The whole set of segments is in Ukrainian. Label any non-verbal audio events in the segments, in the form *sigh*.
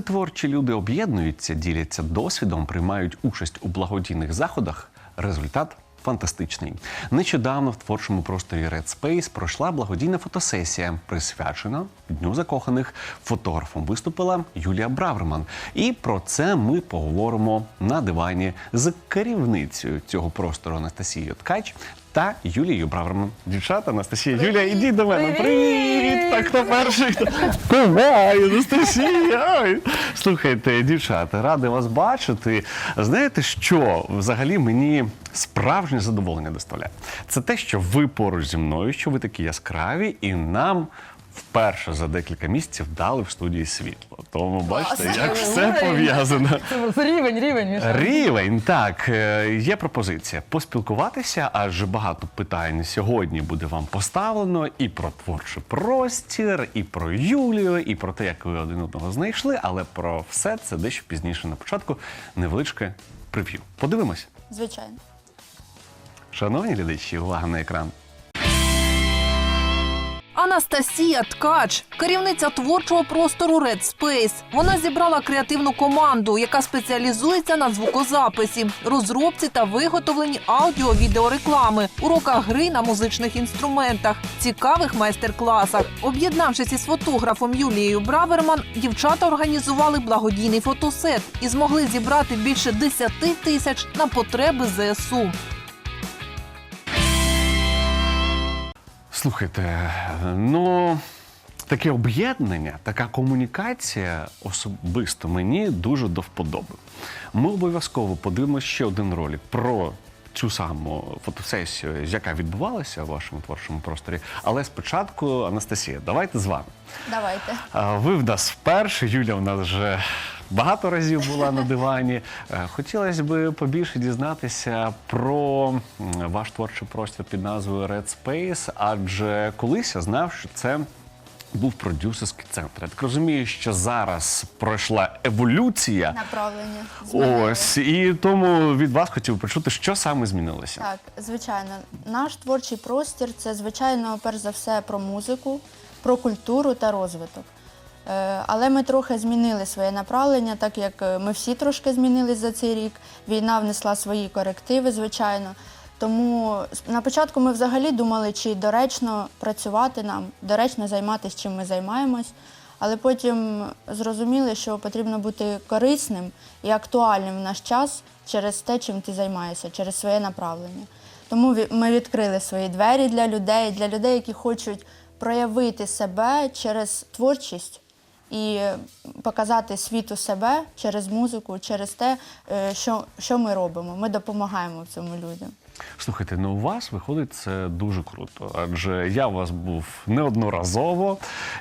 Творчі люди об'єднуються, діляться досвідом, приймають участь у благодійних заходах, результат фантастичний. Нещодавно в творчому просторі Red Space пройшла благодійна фотосесія, присвячена Дню закоханих. Фотографом виступила Юлія Браверман. І про це ми поговоримо на дивані з керівницею цього простору Анастасією Ткач та Юлією Браверман. Дівчата, Анастасія, Юлія, ідіть до мене. Привіт! Так, хто перший? Хто? Давай, Анастасія! Ой. Слухайте, дівчата, ради вас бачити. Знаєте, що взагалі мені справжнє задоволення доставляє? Це те, що ви поруч зі мною, що ви такі яскраві, і нам. Вперше за декілька місяців дали в студії світло. Тому бачите, як все пов'язано. Це рівень, рівень. Міша. Рівень, так, е, є пропозиція поспілкуватися, адже багато питань сьогодні буде вам поставлено і про творчий простір, і про Юлію, і про те, як ви один одного знайшли, але про все це дещо пізніше на початку. Невеличке прев'ю. Подивимось. Звичайно. Шановні глядачі, увага на екран. Анастасія Ткач, керівниця творчого простору Red Space. Вона зібрала креативну команду, яка спеціалізується на звукозаписі, розробці та виготовленні аудіо-відеореклами, уроках гри на музичних інструментах, цікавих майстер-класах. Об'єднавшись із фотографом Юлією Браверман, дівчата організували благодійний фотосет і змогли зібрати більше 10 тисяч на потреби ЗСУ. Слухайте, ну таке об'єднання, така комунікація особисто мені дуже до вподоби. Ми обов'язково подивимося ще один ролик про цю саму фотосесію, яка відбувалася у вашому творчому просторі. Але спочатку, Анастасія, давайте з вами. Давайте. Ви в нас вперше, Юля в нас вже багато разів була на дивані. Е, Хотілося б побільше дізнатися про ваш творчий простір під назвою Red Space, адже колись я знав, що це. Був продюсерський центр. Я так розумію, що зараз пройшла еволюція. Направлення. змінили. Ось і тому від вас хотів почути, що саме змінилося. Так, звичайно. Наш творчий простір це, звичайно, перш за все про музику, про культуру та розвиток. Е, Але ми трохи змінили своє направлення, так як е, ми всі трошки змінились за цей рік. Війна внесла свої корективи, звичайно. Тому на початку ми взагалі думали, чи доречно працювати нам, доречно займатися, чим ми займаємось. Але потім зрозуміли, що потрібно бути корисним і актуальним в наш час через те, чим ти займаєшся, через своє направлення. Тому ми відкрили свої двері для людей, для людей, які хочуть проявити себе через творчість і показати світу себе через музику, через те, е, що, що ми робимо. Ми допомагаємо цьому людям. Слухайте, ну у вас виходить це дуже круто, адже я у вас був неодноразово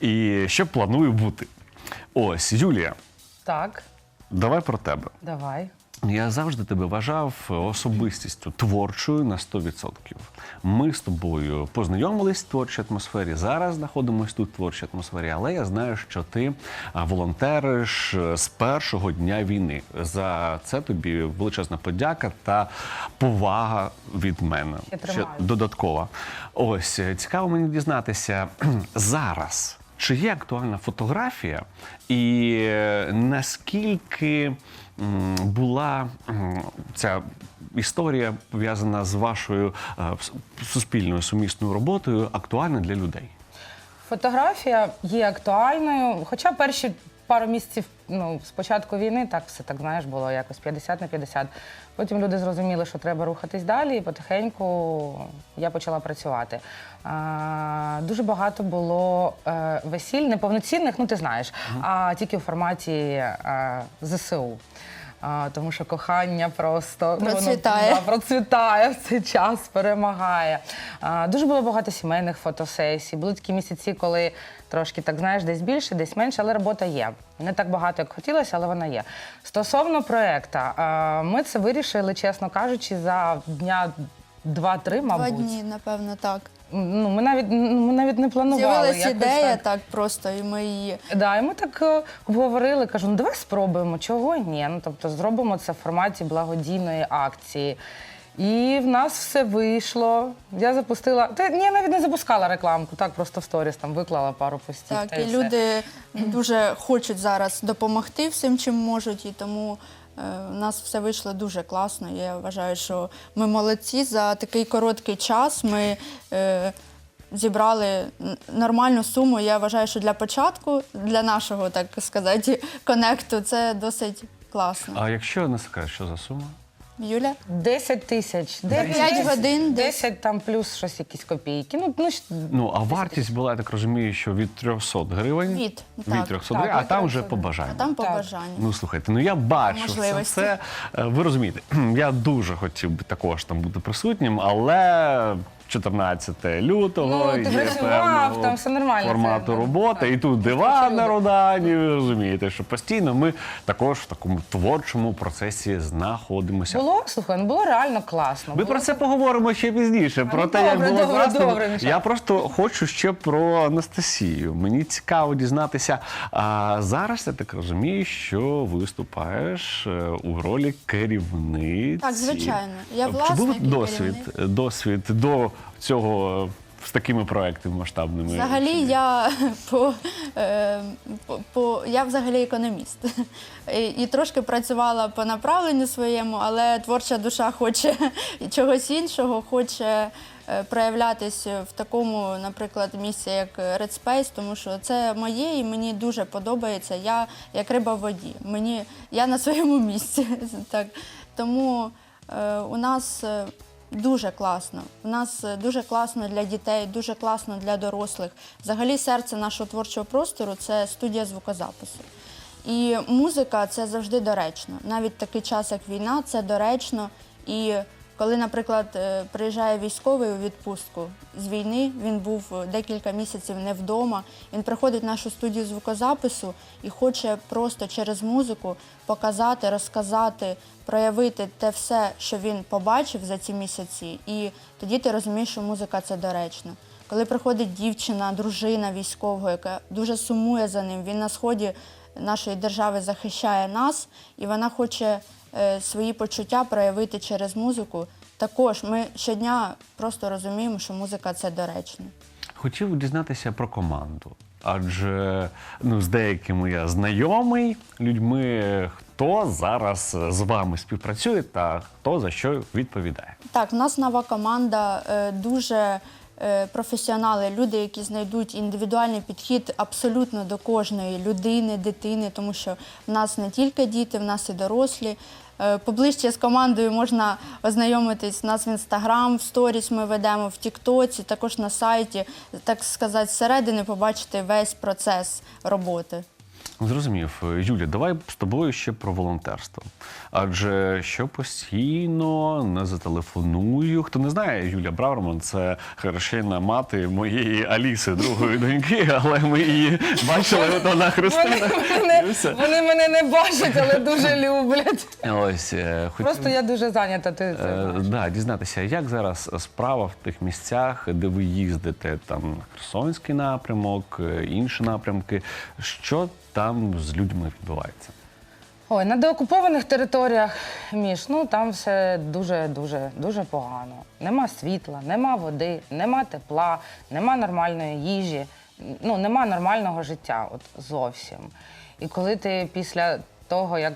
і ще планую бути. Ось, Юлія, Так, давай про тебе. давай. Я завжди тебе вважав особистістю творчою на 100%. Ми з тобою познайомились в творчій атмосфері. Зараз знаходимося тут в творчій атмосфері, але я знаю, що ти волонтериш е, з першого дня війни. За це тобі величезна подяка та повага від мене. Ще додаткова. Ось е, цікаво мені дізнатися *clears throat* зараз. Чи є актуальна фотографія, і е, наскільки була ця історія пов'язана з вашою е, суспільною сумісною роботою актуальна для людей? Фотографія є актуальною, хоча перші пару місяців ну, з початку війни так все так знаєш було якось 50 на 50. Потім люди зрозуміли, що треба рухатись далі, і потихеньку я почала працювати. А, дуже багато було е, весіль, неповноцінних, ну ти знаєш, а тільки в форматі е, ЗСУ. А, тому що кохання просто ну, воно, Процвітає. да, процвітає в цей час, перемагає. А, дуже було багато сімейних фотосесій. Були такі місяці, коли трошки так знаєш, десь більше, десь менше, але робота є. Не так багато, як хотілося, але вона є. Стосовно проекту, ми це вирішили, чесно кажучи, за дня. Два-три, мабуть. Два дні, напевно, так. Ну, ми навіть ну, ми навіть не планували. З'явилась якось ідея так. так просто, і ми її Да, і ми так е, обговорили, кажу, ну давай спробуємо, чого ні. Ну тобто зробимо це в форматі благодійної акції. І в нас все вийшло. Я запустила. Та ні, я навіть не запускала рекламку, так просто в сторіс там виклала пару постів. Так, та і все. люди дуже хочуть зараз допомогти всім, чим можуть, і тому е, у нас все вийшло дуже класно. Я вважаю, що ми молодці за такий короткий час. Ми е, зібрали нормальну суму. Я вважаю, що для початку, для нашого, так сказати, *laughs* конекту, це досить класно. А якщо не секрет, що за сума? Юля? 10 тисяч. 5 годин десь. 10 там плюс щось якісь копійки. Ну, ну, щ- Ну, а вартість була, я так розумію, що від 300 гривень. Від, від так. 300 гривень, а від там вже 300 по А бажанню. там по Так. бажанню. Ну слухайте, ну я бачу це Можливості. все. Е, Ви розумієте, *clears throat* я дуже хотів би також там бути присутнім, але 14 лютого Ну, ти є працював, певного там все нормально, формату це, ну, роботи, і тут диван на Рудані. Ви розумієте, що постійно ми також в такому творчому процесі знаходимося. було, слухай, ну було реально класно. Ми Було про це поговоримо ще пізніше. Про Ну, те, як добре, було добре, класно. добре. Я просто хочу ще про Анастасію. Мені цікаво дізнатися. А зараз я так розумію, що виступаєш е, у ролі керівниці. Так, звичайно. Я Чи власник був і досвід, керівник. досвід до цього е, з такими проектами масштабними? Взагалі я *laughs* по, е, по, по я взагалі економіст. І, і трошки працювала по направленню своєму, але творча душа хоче *laughs* чогось іншого, хоче е, проявлятись в такому, наприклад, місці, як Red Space, тому що це моє і мені дуже подобається. Я як риба в воді. Мені я на своєму місці. *laughs* Так. Тому е, у нас. Дуже класно. У нас е, дуже класно для дітей, дуже класно для дорослих. Взагалі, серце нашого творчого простору це студія звукозапису. І музика це завжди доречно. Навіть такий час, як війна, це доречно. І коли, наприклад, е, приїжджає військовий у відпустку з війни, він був декілька місяців не вдома. Він приходить в нашу студію звукозапису і хоче просто через музику показати, розказати, проявити те все, що він побачив за ці місяці. І тоді ти розумієш, що музика це доречно. Коли приходить дівчина, дружина військового, яка дуже сумує за ним, він на сході нашої держави захищає нас, і вона хоче е, свої почуття проявити через музику. Також ми щодня просто розуміємо, що музика це доречно. Хотів дізнатися про команду. Адже ну, з деякими я знайомий людьми, хто зараз з вами співпрацює та хто за що відповідає. Так, в нас нова команда е, дуже е, професіонали, люди, які знайдуть індивідуальний підхід абсолютно до кожної людини, дитини, тому що в нас не тільки діти, в нас і дорослі. Е, Поближче з командою можна ознайомитись. У нас в інстаграм, в сторіс ми ведемо, в Тіктоці, також на сайті, так сказати, зсередини побачити весь процес роботи. Зрозумів, Юля, давай з тобою ще про волонтерство. Адже що постійно не зателефоную. Хто не знає, Юля Браверман це хрещена мати моєї Аліси, другої доньки, але ми її бачили, от вона Вони Христина. мене, вони мене не бачать, але дуже люблять. Ось е. Просто я дуже зайнята. Ти Е, да, дізнатися, як зараз справа в тих місцях, де ви їздите, там Херсонський напрямок, е, інші напрямки. Що там з людьми відбувається? Ой, на деокупованих територіях, Міш, ну там все дуже, дуже, дуже погано. Нема світла, нема води, нема тепла, нема нормальної їжі, ну нема нормального життя, от зовсім. І коли ти після того, як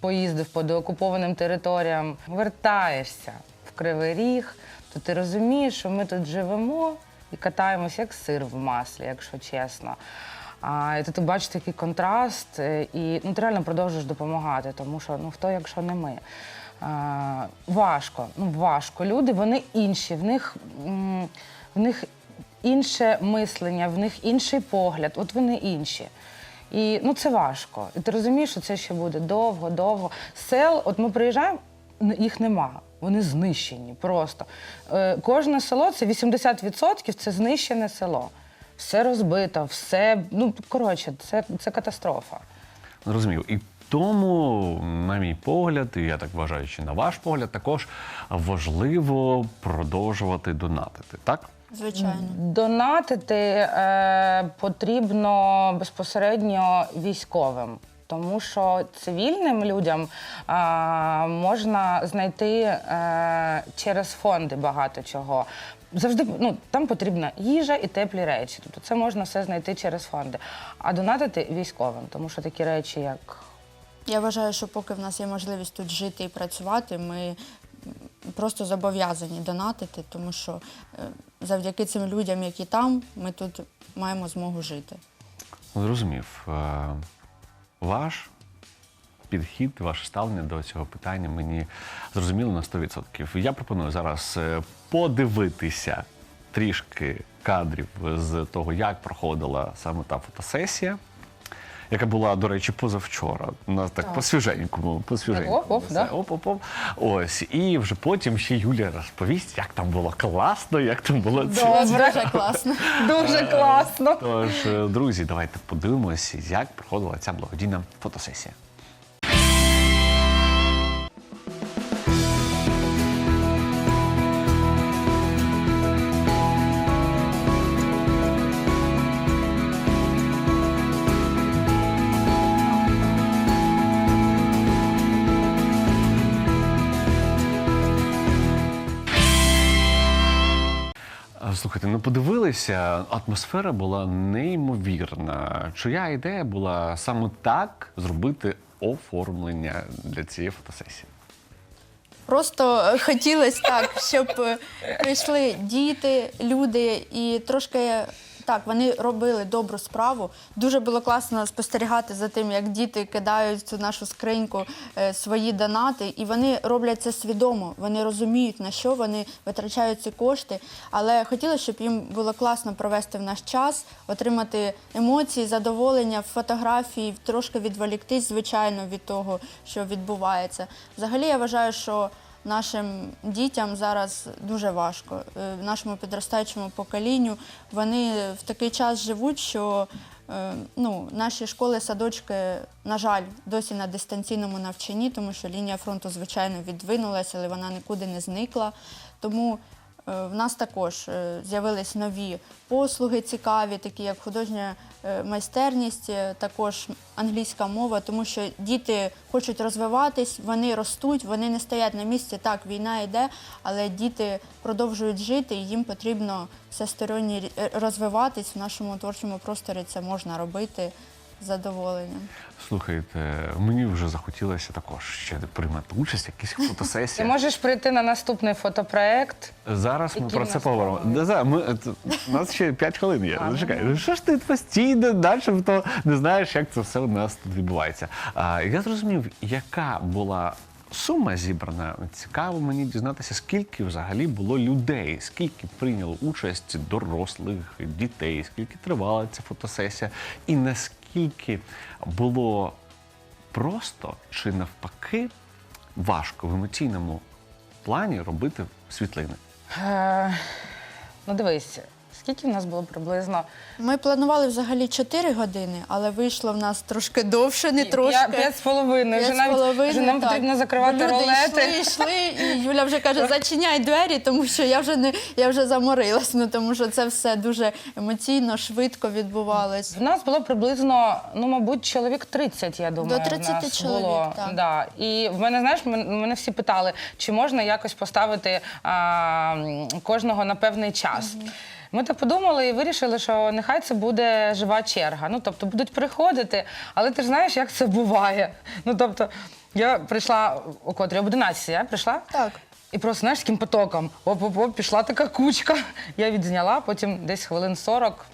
поїздив по деокупованим територіям, вертаєшся в Кривий Ріг, то ти розумієш, що ми тут живемо і катаємося як сир в маслі, якщо чесно. А, і ти бачиш такий контраст, е, і ну, ти реально продовжуєш допомагати, тому що ну хто, якщо не ми. А, важко, ну важко. Люди вони інші, в них, в них інше мислення, в них інший погляд, от вони інші. І ну це важко. І ти розумієш, що це ще буде довго, довго. Сел, от ми приїжджаємо, їх нема. Вони знищені просто. Е, кожне село це 80% це знищене село. Все розбито, все. Ну, коротше, це, це катастрофа. Зрозумів. І тому, на мій погляд, і я так вважаю, що на ваш погляд, також важливо продовжувати донатити, так? Звичайно. Донатити е, потрібно безпосередньо військовим. Тому що цивільним людям а, можна знайти е, через фонди багато чого. Завжди ну, там потрібна їжа і теплі речі. Тобто це можна все знайти через фонди. А донатити військовим, тому що такі речі, як Я вважаю, що поки в нас є можливість тут жити і працювати, ми просто зобов'язані донатити, тому що е, завдяки цим людям, які там, ми тут маємо змогу жити. Зрозумів. Ваш підхід, ваше ставлення до цього питання мені зрозуміло на 100%. Я пропоную зараз е, подивитися трішки кадрів з того, як проходила саме та фотосесія. Яка була, до речі, позавчора. На нас так, по свіженькому, по свіженькому. Оп-оп, да. Оп-оп-оп. Ось. І вже потім ще Юлія розповість, як там було класно, як там було цікаво. Дуже класно. дуже класно. Тож, е, друзі, давайте подивимося, як проходила ця благодійна фотосесія. Слухайте, ну подивилися, атмосфера була неймовірна. Чия ідея була саме так зробити оформлення для цієї фотосесії? Просто е, хотілося так, щоб е, прийшли діти, люди і трошки. Так, вони робили добру справу. Дуже було класно спостерігати за тим, як діти кидають цю нашу скриньку е, свої донати, і вони роблять це свідомо. Вони розуміють, на що вони витрачають ці кошти. Але хотілося, щоб їм було класно провести в наш час, отримати емоції, задоволення, фотографії, трошки відволіктись, звичайно, від того, що відбувається. Взагалі, я вважаю, що нашим дітям зараз дуже важко. Е, Нашому підростаючому поколінню вони в такий час живуть, що е, ну, наші школи, садочки, на жаль, досі на дистанційному навчанні, тому що лінія фронту, звичайно, відвинулася, але вона нікуди не зникла. Тому в нас також е, з'явились нові послуги цікаві, такі як художня е, майстерність, е, також англійська мова, тому що діти хочуть розвиватись, вони ростуть, вони не стоять на місці. Так, війна йде, але діти продовжують жити, і їм потрібно всесторонньо розвиватись в нашому творчому просторі. Це можна робити задоволенням. Слухайте, мені вже захотілося також ще приймати участь в якихось Ти можеш прийти на наступний фотопроект. Зараз ми Які про в це нас поговоримо. плани? Ми, у нас ще 5 хвилин є. Ну, Чекай, ну що ж ти постійно далі, то не знаєш, як це все у нас тут відбувається. А, я зрозумів, яка була сума зібрана. Цікаво мені дізнатися, скільки взагалі було людей, скільки прийняло участь дорослих, дітей, скільки тривала ця фотосесія, і наскільки було просто чи навпаки важко в емоційному плані робити світлини. Е, ну дивись, скільки в нас було приблизно? Ми планували взагалі 4 години, але вийшло в нас трошки довше, не трошки. П'ять- П'ять з половиною. Вже П'ять з навіть половиною, вже нам так. потрібно закривати Люди ролети. Йшли, йшли, і *laughs* Юля вже каже, зачиняй двері, тому що я вже не я вже заморилась. Ну тому що це все дуже емоційно, швидко відбувалось. В нас було приблизно, ну, мабуть, чоловік 30, я думаю. До 30 в нас чоловік, було. так. Да. І в мене, знаєш, мен- мене всі питали, чи можна якось поставити а, м, кожного на певний час. Ми так подумали і вирішили, що нехай це буде жива черга. Ну, тобто будуть приходити, але ти ж знаєш, як це буває. Ну, тобто, я прийшла о котрій, об 11 я прийшла. Так. І просто знаєш, таким потоком. Оп-оп-оп, пішла така кучка. Я відзняла, потім десь хвилин 40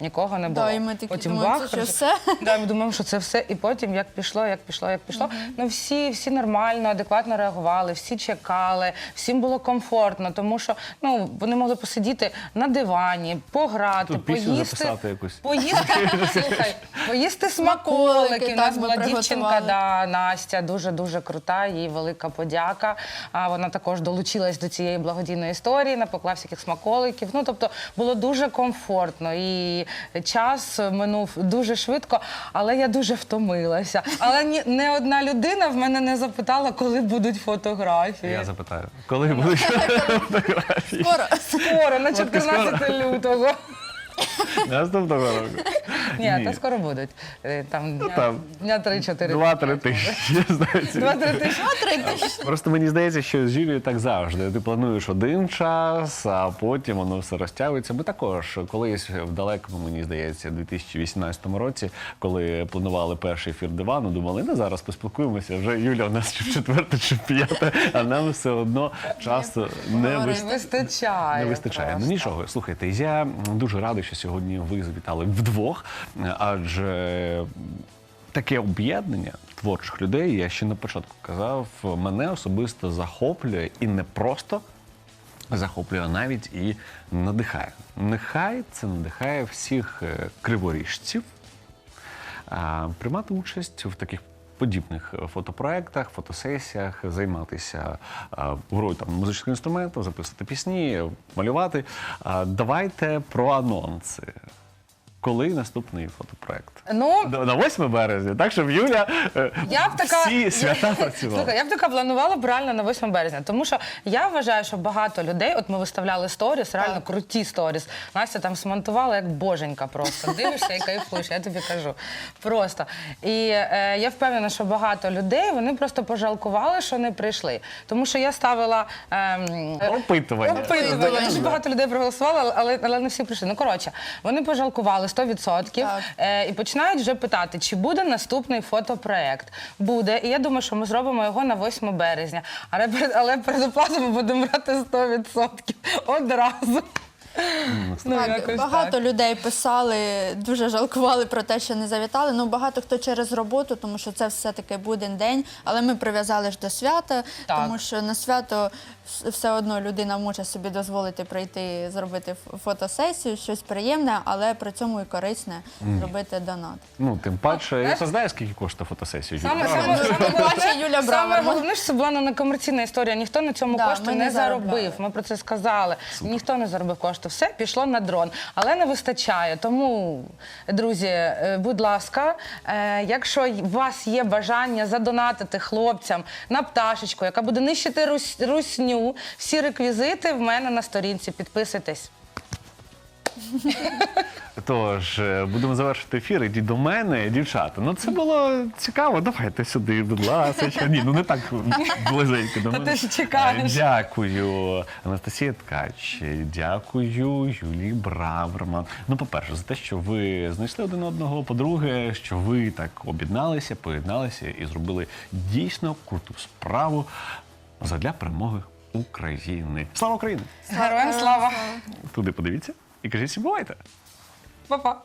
нікого не було. Да, і ми такі потім думаємо, бах, це що все? Да, ми думаємо, що це все. І потім як пішло, як пішло, як пішло. Ну всі, всі нормально, адекватно реагували, всі чекали, всім було комфортно, тому що ну вони могли посидіти на дивані, пограти, Тут пісню поїсти. записати якусь. Поїсти, *laughs* слухай, поїсти Смаколики, смаколики. У так, нас ми була дівчинка, приготували. да, Настя, дуже дуже крута. Їй велика подяка. А вона також долучилась до цієї благодійної історії, напекла всяких смаколиків. Ну тобто було дуже комфортно і час минув дуже швидко, але я дуже втомилася. Але ні, не одна людина в мене не запитала, коли будуть фотографії. Я запитаю, коли будуть *laughs* фотографії Скоро. Скоро, на 14 лютого. *laughs* наступного року. Ні, Ні. то скоро будуть. Е, Там дня, там дня 3-4. Два-три тижні. я знаю, ці- Два-три тижні. Просто мені здається, що з Юлією так завжди. Ти плануєш один час, а потім воно все розтягується. Ми також колись в далекому, мені здається, 2018 році, коли планували перший ефір дивану, думали, ну зараз поспілкуємося. Вже Юля у нас чи четверта, чи п'ята, а нам все одно часу не говорити. вистачає. Вистачає. Не вистачає. Ну просто. нічого, слухайте, я дуже радий, що сьогодні ви завітали вдвох, адже таке об'єднання творчих людей, я ще на початку казав, мене особисто захоплює і не просто захоплює, навіть і надихає. Нехай це надихає всіх е, криворіжців приймати участь в таких подібних е, фотопроектах, фотосесіях, займатися а, грою там музичних інструментів, записувати пісні, малювати. Давайте про анонси. Коли наступний фотопроект? Ну, На 8 березня, так щоб Юля е, Я б така всі свята *laughs* працювала. Слухай, я б така планувала б реально на 8 березня, тому що я вважаю, що багато людей, от ми виставляли сторіс, реально круті сторіс. Настя там смонтувала як боженька просто. Дивишся і кайфуєш, я тобі кажу. Просто. І е, я впевнена, що багато людей вони просто пожалкували, що не прийшли. Тому що я ставила ем, Опитування. Опитування. Дуже багато людей проголосувало, але, але не всі прийшли. Ну коротше, вони пожалкували 100% Так. е, і починають вже питати, чи буде наступний фотопроект. Буде, і я думаю, що ми зробимо його на 8 березня. Але перед але передоплату ми будемо брати 100% одразу. Ну, так, якось багато так. людей писали, дуже жалкували про те, що не завітали. Ну багато хто через роботу, тому що це все-таки буден день. Але ми прив'язали ж до свята, Так. тому що на свято все одно людина може собі дозволити прийти зробити фотосесію, щось приємне, але при цьому і корисне зробити донат. Ну, тим паче, я знаєш- знаю, скільки коштує фотосесія. Саме, саме, *laughs* саме, Бачить Юля саме головне, що це була не комерційна історія. Ніхто на цьому Да, кошти ми не, не заробив. заробляли. Ми про це сказали. Ніхто не заробив кошти. Все пішло на дрон, але не вистачає. Тому, друзі, е, будь ласка, е, якщо й- у вас є бажання задонатити хлопцям на пташечку, яка буде нищити рус- русню, всі реквізити в мене на сторінці. Підписуйтесь. Тож, е, будемо завершити ефір. Ідіть до мене, дівчата. Ну це було цікаво. Давайте сюди, будь ласка. Ні, ну не так близенько до мене. ти ж чекаєш. Е, Дякую, Анастасія Ткач. Дякую, Юлії Браверман. Ну, по-перше, за те, що ви знайшли один одного. По-друге, що ви так об'єдналися, поєдналися і зробили дійсно круту справу задля перемоги України. Слава Україні! Героям слава! Туди подивіться і кажіть, бувайте! Па-па!